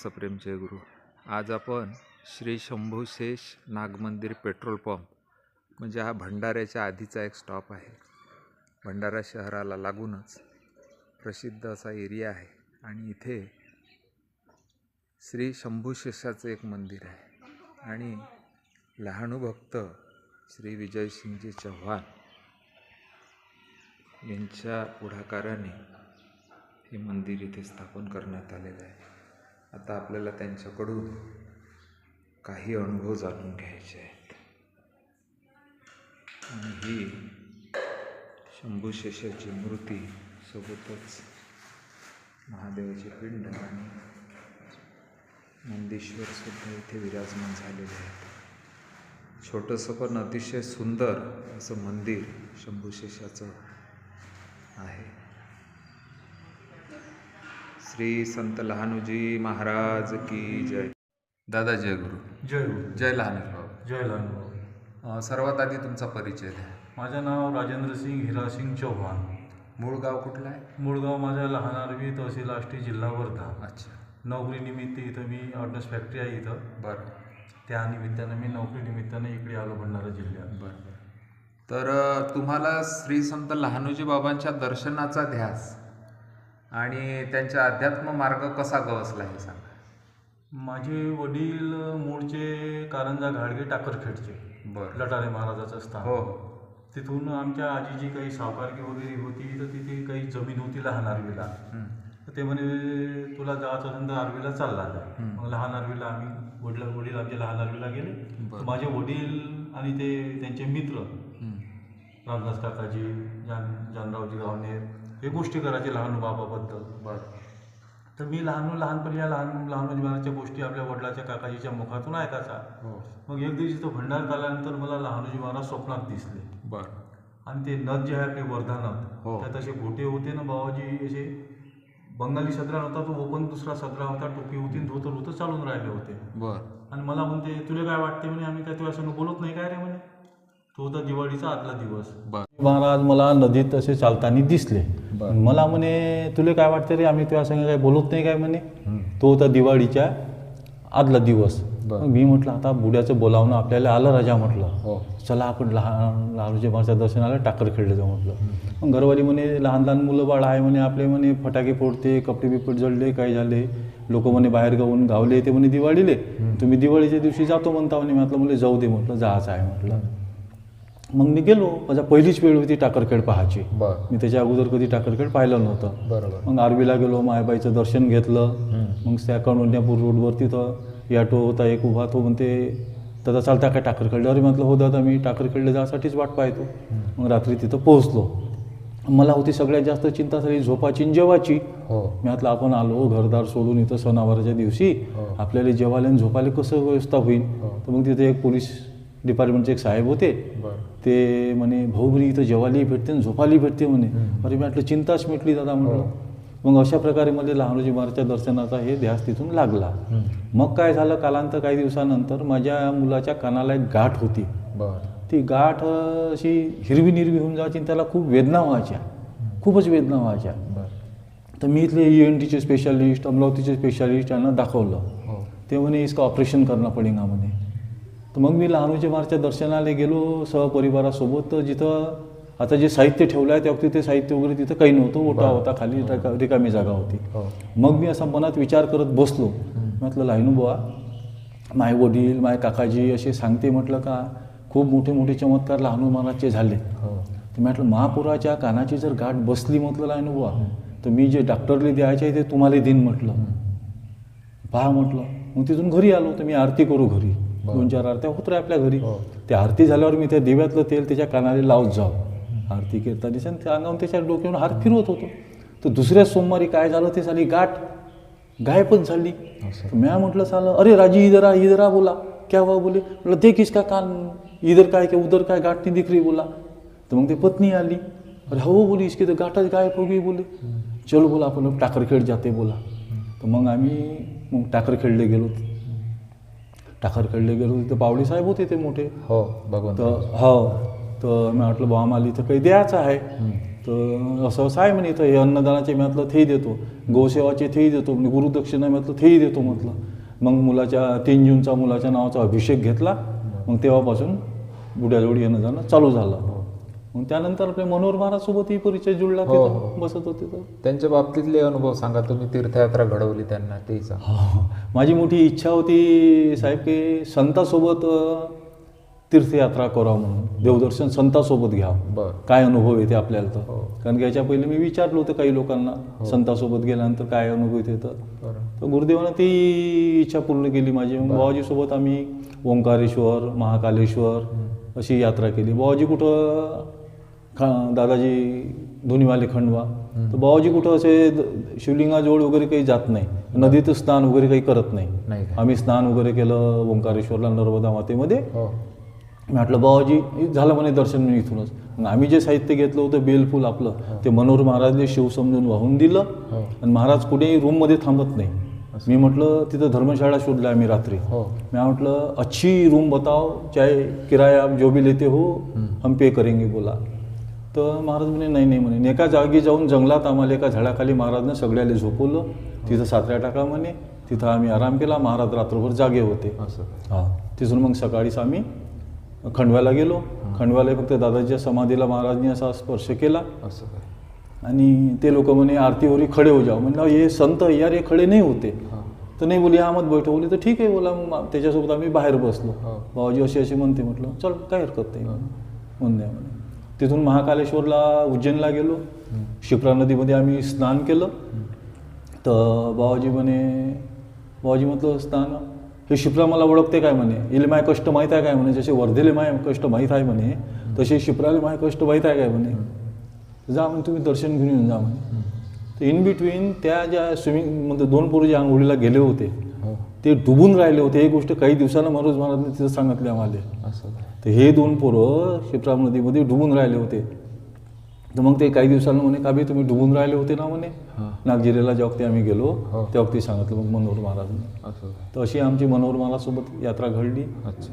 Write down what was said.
सप्रेम जय आज आपण श्री शंभूशेष नागमंदिर पेट्रोल पंप म्हणजे हा भंडाऱ्याच्या आधीचा एक स्टॉप आहे. भंडारा शहराला लागूनच प्रसिद्ध असा एरिया आहे आणि इथे श्री शंभूशेषाचं एक मंदिर आहे. आणि लहानू भक्त श्री विजयसिंगजी चव्हाण यांच्या पुढाकाराने हे मंदिर इथे स्थापन करण्यात आलेलं आहे. आता आपल्याला त्यांच्याकडून काही अनुभव जाणून घ्यायचे आहेत. आणि ही शंभूशेषाची मूर्ती सोबतच महादेवाची पिंड आणि नंदीश्वर सुद्धा इथे विराजमान झालेले आहेत. छोटंसं पण अतिशय सुंदर असं मंदिर शंभूशेषाचं आहे. श्री संत लहानूजी महाराज की जय. दादा जय गुरु. जय गुरु. जय लहानूजी बाबा जय लहानभाऊ. अं, सर्वात आधी तुमचा परिचय द्या. माझं नाव राजेंद्र सिंग हिरासिंग चौहान. मूळ गाव कुठलं आहे? मूळगाव माझा लहान आरवी तहसील आष्टी जिल्हा वर्धा. अच्छा. नोकरीनिमित्त इथं मी ऑर्डर्स फॅक्टरी आहे इथं. बरं. त्या निमित्तानं मी नोकरीनिमित्तानं इकडे आलो भंडारा जिल्ह्यात. बरं. तर अं, तुम्हाला श्री संत लहानूजी बाबांच्या दर्शनाचा ध्यास आणि त्यांच्या अध्यात्म मार्ग कसा गवसला हे सांगा. माझे वडील मूळचे कारंजा घाडगे टाकरखेडचे बरं. लटारे महाराजाचं स्थान. हो. तिथून आमच्या आजीची काही सावकारकी वगैरे होती तर तिथे काही जमीन होती लहान आरवीला. तर ते म्हणे तुला जायचं असेल तर आर्वीला चालला जा. मग लहान आर्वीला आम्ही वडील वडील आमचे लहान आर्वीला गेले. माझे वडील आणि ते त्यांचे मित्र. रामदास काकाजी जान जानरावजी गावणे हे गोष्टी करायचे लहान बाबाबद्दल बरं तर मी लहान लहानपणी या लहान लहान महाराजच्या गोष्टी आपल्या वडिलाच्या काकाजीच्या मुखातून ऐकायचा. हो. मग एक दिवशी तो भंडार आल्यानंतर मला लहानोजी महाराज स्वप्नात दिसले. बरं. आणि ते नथ जे आहे आपले वर्धा नथ. हो. त्यात असे गोटे होते ना बाबाजी असे बंगाली सदरा होता तो ओपन दुसरा सदरा होता टोपी होती धोतर होतं चालून राहिले होते. बरं. आणि मला म्हणते तुला काय वाटते? म्हणे आम्ही काय तुझ्या संग बोलत नाही काय रे? म्हणे. तो होता दिवाळीचा आदला दिवस. महाराज मला नदीत असे चालताना दिसले. मला म्हणे तुला काय वाटते रे? आम्ही तुझ्या संग काय बोलत नाही काय? म्हणे. तो होता दिवाळीच्या आदला दिवस. मी म्हटलं आता बुड्याचं बोलावणं आपल्याला आलं राजा म्हटलं. हो. चला आपण लहान लहानूजी महाराजच्या दर्शनाला टाकर खेळले जाऊ म्हटलं. मग घरवाली म्हणे लहान लहान मुलं बाळ आहे म्हणे आपले म्हणे फटाके फोडते कपडे बिपट जळले काय झाले? लोक म्हणे बाहेर गावून गावले ते म्हणे दिवाळीले. तुम्ही दिवाळीच्या दिवशी जातो म्हणता म्हणे. म्हटलं मला जाऊ दे म्हटलं जायचं आहे म्हटलं. मग मी गेलो. माझा पहिलीच वेळ होती टाकरखेड पाहायची. मी त्याच्या अगोदर कधी टाकरखेड पाहिलं नव्हतं. बरोबर. मग आरवीला गेलो मायबाईचं दर्शन घेतलं. मग त्या कणवंड्यापूर रोडवर तिथं ॲटो होता एक उभा तो म्हणते दादा चालता काय टाकर खेळले अरे म्हटलं हो दादा मी टाकर खेळले जासाठीच वाट पाहतो. मग रात्री तिथं पोहोचलो. मला होती सगळ्यात जास्त चिंता झाली झोपाची आणि जेवाची. हो. मी म्हटलं आपण आलो घरदार सोडून इथं सणावाराच्या दिवशी. हो. आपल्याला जेवायला आणि झोपायला कसं व्यवस्था होईल? हो. तर मग तिथे एक पोलीस डिपार्टमेंटचे एक साहेब होते. ते म्हणे भाऊ बरी इथं जेवायलाही भेटते आणि झोपायलाही भेटते म्हणे. अरे मी म्हटलं चिंताच मिटली दादा म्हटलं हो. मग अशा प्रकारे मला लहानोजी महाराजच्या दर्शनाचा हे ध्यास तिथून लागला. मग काय झालं कालांतर काही दिवसानंतर माझ्या मुलाच्या कानाला एक गाठ होती. ती गाठ अशी हिरवी निरवी होऊन जायची आणि त्याला खूप वेदना व्हायच्या. खूपच वेदना व्हायच्या. तर मी इथले ई एन टीचे स्पेशालिस्ट अमरावतीचे स्पेशालिस्ट यांना दाखवलं. हो. ते म्हणे इसका ऑपरेशन करना पडेगा म्हणे. तर मग मी लहानूजी महाराजच्या दर्शनाला गेलो सहपरिवारासोबत. तर जिथं आता जे साहित्य ठेवलं आहे त्या वक्ती ते साहित्य वगैरे तिथं काही नव्हतं. ओटा. होता खाली रिका- रिकामी जागा होती. हो. मग मी असा मनात विचार करत बसलो. म्हटलं लाईनू बुवा माय वडील माय काकाजी असे सांगते म्हटलं का? खूप मोठे मोठे चमत्कार लहानू महाराजचे झाले. हो. तर म्हटलं महापुराच्या कानाची जर गाठ बसली म्हटलं लाईनू बुवा तर मी जे डॉक्टरले द्यायचे आहे ते तुम्हाला देईन म्हटलं. पहा म्हटलं मग तिथून घरी आलो. तर मी आरती करू घरी. दोन चार आरत्या होत आपल्या घरी. हो. त्या आरती झाल्यावर मी त्या दिव्यातलं तेल त्याच्या कानाला लावत जाऊ. आरती करताना आणि त्या अंगावर त्याच्या डोक्यावर हात फिरवत होतो. तर दुसऱ्या सोमवारी काय झालं? ते झाली गाठ. गायबच झाली. म्या म्हटलं चालं अरे राजी इधर आ इधर आ बोला. क्या हुआ बोले. म्हटलं देख इसका कान. इधर काय क्या उधर काय गाठ नहीं दिख रही बोला. तर मग ते पत्नी आली. अरे हो बोली इसकी तर गाठच गायब हो गई बोले. चलो बोला आपण टाकरखेड जाते बोला. तर मग आम्ही मग टाकरखेडले गेलो. टाकरखेडले गेलो तिथे पावडी साहेब होते ते मोठे. हो भगवंत तर हो तर मी म्हटलं बुवा आम्हाला इथं काही द्यायचं आहे. तर असं असं आहे म्हणे इथं हे अन्नदानाचे म्हटलं तेही देतो. गोसेवाचे तेही देतो. म्हणजे गुरुदक्षिणा म्हटलं तेही देतो म्हटलं. मग मुलाच्या तीन जूनचा मुलाच्या नावाचा अभिषेक घेतला. मग तेव्हापासून बुड्याजवळ येणं जाणं चालू झालं. मग त्यानंतर आपल्या मनोहर महाराजसोबतही परिचय जुळला हो, तिथं हो. बसत होते तर. त्यांच्या बाबतीतले अनुभव सांगा तुम्ही तीर्थयात्रा घडवली त्यांना ते सांगा हो. माझी मोठी इच्छा होती साहेब की संतासोबत अ, तीर्थयात्रा करावं म्हणून. देवदर्शन संतासोबत घ्यावं. बर. काय अनुभव येते आपल्याला तर. हो. कारण की याच्या पहिले मी विचारलं होतं काही लोकांना संतासोबत गेल्यानंतर काय अनुभव येते तर. बरं. तर गुरुदेवानं ती इच्छा पूर्ण केली माझी. मग बाबाजीसोबत आम्ही ओंकारेश्वर महाकालेश्वर अशी यात्रा केली. बाबाजी कुठं खा दादाजी धुनीवाले खंडवा. तर बाबाजी कुठं असे शिवलिंगाजवळ वगैरे काही जात नाही. नदीत स्नान वगैरे काही करत नाही. आम्ही स्नान वगैरे केलं ओंकारेश्वरला नर्मदा मातेमध्ये. हो. मी म्हटलं बाबाजी झालं म्हणे दर्शन मी इथूनच. आम्ही जे साहित्य घेतलं होतं बेलफूल आपलं ते मनोहर महाराजने शिव समजून वाहून दिलं. हो. आणि महाराज कुठेही रूममध्ये थांबत नाही. मी म्हटलं तिथं धर्मशाळा शोधला आम्ही रात्री. हो. मैं म्हटलं अच्छी रूम बताओ चाहे किराया आप जो भी लेते हो हम पे करेंगे बोला. तर महाराज म्हणे नाही नाही म्हणे. एका जागी जाऊन जंगलात आम्हाला एका झाडाखाली महाराजनं सगळ्याला झोपवलं. तिथं सातऱ्या टाका म्हणे. तिथं आम्ही आराम केला. महाराज रात्रभर जागे होते. असं. हा. तिथून मग सकाळीच आम्ही खंडव्याला गेलो. खंडव्याला फक्त दादाजीच्या समाधीला महाराजनी असा स्पर्श केला. असं काय? आणि ते लोक म्हणे आरतीवरी खडे हो जाओ. म्हणलं हे संत यार हे खडे नाही होते. तर नाही बोली हा मत बैठो बोली तर ठीक आहे बोला. मग त्याच्यासोबत आम्ही बाहेर बसलो. बाबाजी अशी अशी म्हणते म्हटलं चल काय हरकत नाही. म्हणणे म्हणे. तिथून महाकालेश्वरला उज्जैनला गेलो. शिप्रा नदीमध्ये आम्ही स्नान केलं. तर बाबाजी म्हणे बाबाजी म्हटलं स्नान हे शिप्रा मला ओळखते काय म्हणे? इले माय कष्ट माहीत आहे काय म्हणे? जसे वर्धेले माय कष्ट माहीत आहे म्हणे तसे शिप्राले माय कष्ट माहीत आहे काय म्हणे? जा म्हणे तुम्ही दर्शन घेऊन येऊन जा म्हणे. तर इन बिटवीन त्या ज्या स्विमिंग म्हणजे दोन पोरं जे आंघोळीला गेले होते हो. ते डुबून राहिले होते. ही गोष्ट काही दिवसानं मनोज महाराजने तिथं सांगितली आम्हाला. असं तर हे दोन पोरं शिप्राम नदीमध्ये डुबून राहिले होते. तर मग ते काही दिवसानं म्हणे का बे तुम्ही डुबून राहिले होते ना? म्हणे. नागजिरेला जेव्हा ते आम्ही गेलो हो. तेव्हा ते सांगितलं मग मनोहर महाराजने तर अशी आमची मनोहर महाराजसोबत यात्रा घडली. अच्छा.